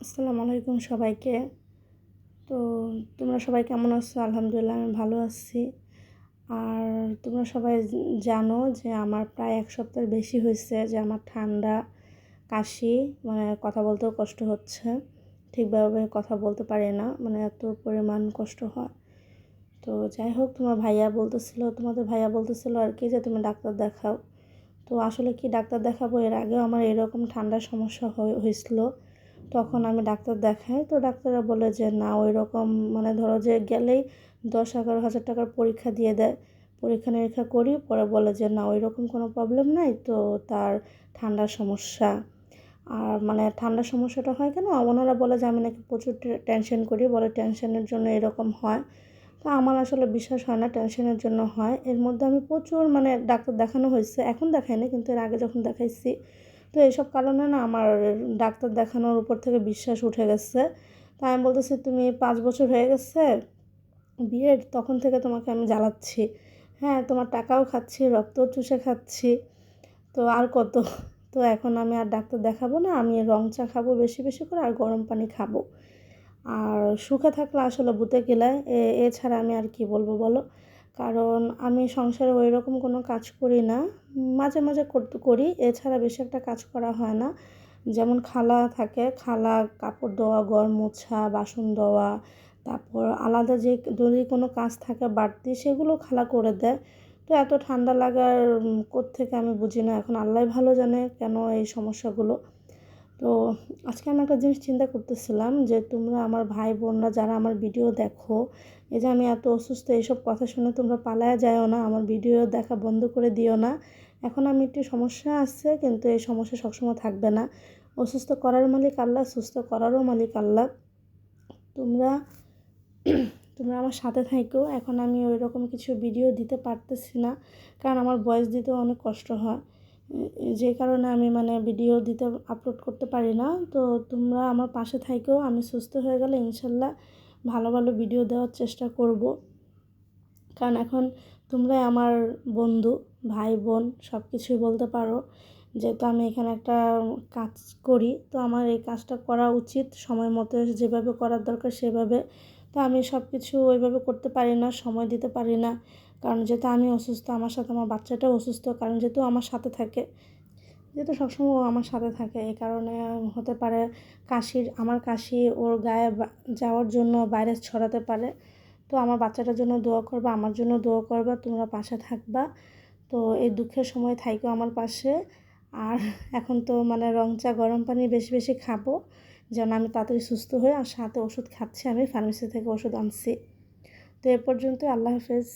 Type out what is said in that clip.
আসসালামু আলাইকুম সবাইকে। তো তোমরা সবাই কেমন আছো? আলহামদুলিল্লাহ আমি ভালো আছি। আর তোমরা সবাই জানো যে আমার প্রায় এক সপ্তাহ বেশি হয়েছে যে আমার ঠান্ডা, কাশি মানে কথা বলতেও কষ্ট হচ্ছে। ঠিকভাবে কথা বলতে পারি না মানে এত পরিমাণ কষ্ট হয়। তো যাই হোক, তোমার ভাইয়া বলতেছিল, তোমাদের ভাইয়া বলতেছিল আর কি যে তুমি ডাক্তার দেখাও। তো আসলে কি ডাক্তার দেখাবো? এর আগেও আমার এরকম ঠান্ডার সমস্যা হয়েছিল। তখন আমি ডাক্তার দেখাই। তো ডাক্তাররা বলে যে, না ওই রকম মানে ধরো যে গেলেই দশ এগারো হাজার টাকার পরীক্ষা দিয়ে দেয়। পরীক্ষা নিরীক্ষা করি, পরে বলে যে, না ওই রকম কোনো প্রবলেম নাই। তো তার ঠান্ডার সমস্যা। আর মানে ঠান্ডার সমস্যাটা হয় কেন? ওনারা বলে যে, আমি নাকি প্রচুর টেনশন করি। বলে টেনশনের জন্য এরকম হয়। তো আমার আসলে বিশ্বাস হয় না টেনশনের জন্য হয়। এর মধ্যে আমি প্রচুর মানে ডাক্তার দেখানো হয়েছে। এখন দেখাইনি, কিন্তু এর আগে যখন দেখাইছি তো এইসব কারণে না আমার ডাক্তার দেখানোর উপর থেকে বিশ্বাস উঠে গেছে। তাই আমি বলতেছি, তুমি পাঁচ বছর হয়ে গেছে বিয়ের তখন থেকে তোমাকে আমি জ্বালাচ্ছি। হ্যাঁ তোমার টাকাও খাচ্ছি রক্তও চুষে খাচ্ছি, তো আর কত? তো এখন আমি আর ডাক্তার দেখাবো না, আমি রং চা খাব বেশি বেশি করে আর গরম পানি খাব। আর সুখে থাকলে আসলে বুতে গেলে এছাড়া আমি আর কি বলব বলো? কারণ আমি সংসারে ওই রকম কোনো কাজ করি না। মাঝে মাঝে করি, এছাড়া বেশি একটা কাজ করা হয় না। যেমন খালা থাকে, খালা কাপড় দেওয়া ঘর মোছা, বাসন দেওয়া তারপর আলাদা যে যদি কোনো কাজ থাকে বাড়তি, সেগুলো খালা করে দেয়। তো এত ঠান্ডা লাগার থেকে আমি বুঝি না। এখন আল্লাহ ভালো জানে কেন এই সমস্যাগুলো। তো আজকে আমি একটা জিনিস চিন্তা করতেছিলাম যে তোমরা আমার ভাই বোনরা যারা আমার ভিডিও দেখো, এই যে আমি এত অসুস্থ, এইসব কথা শুনে তোমরা পালায়া যায়ও না, আমার ভিডিও দেখা বন্ধ করে দিও না। এখন আমি একটু সমস্যা আছে, কিন্তু এই সমস্যা সবসময় থাকবে না। অসুস্থ করার মালিক আল্লাহ, সুস্থ করারও মালিক আল্লাহ। তোমরা তোমরা আমার সাথে থাকো, এখন আমি ওই রকম কিছু ভিডিও দিতে পারতেছি না, কারণ আমার বয়স দিতেও অনেক কষ্ট হয়। যে কারণে আমি মানে ভিডিও দিতে আপলোড করতে পারি না। তো তোমরা আমার পাশে থাকো আমি সুস্থ হয়ে গেলে ইনশাল্লাহ ভালো ভালো ভিডিও দেওয়ার চেষ্টা করব। কারণ এখন তোমরাই আমার বন্ধু, ভাই, বোন সব কিছুই বলতে পারো। যেহেতু আমি এখানে একটা কাজ করি, তো আমার এই কাজটা করা উচিত। সময় মতো যেভাবে করার দরকার সেভাবে। তো আমি সব কিছু ওইভাবে করতে পারি না, সময় দিতে পারি না। কারণ যেহেতু আমি অসুস্থ, আমার সাথে আমার বাচ্চাটাও অসুস্থ, কারণ যেহেতু আমার সাথে থাকে, যেহেতু সবসময় আমার সাথে থাকে, এই কারণে হতে পারে কাশির, আমার কাশি ওর গায়ে যাওয়ার জন্য বাইরে ছড়াতে পারে। তো আমার বাচ্চাটার জন্য দোয়া করবা, আমার জন্য দোয়া করবা, তোমরা পাশে থাকবা। তো এই দুঃখের সময় থাইকো আমার পাশে। আর এখন তো মানে রং চা, গরম পানি বেশি বেশি খাব, যেন আমি তাড়াতাড়ি সুস্থ হই, আর সাথে ওষুধ খাচ্ছি আমি ফার্মেসি থেকে ওষুধ আনছি। তো এ পর্যন্ত আল্লাহ হাফেজ।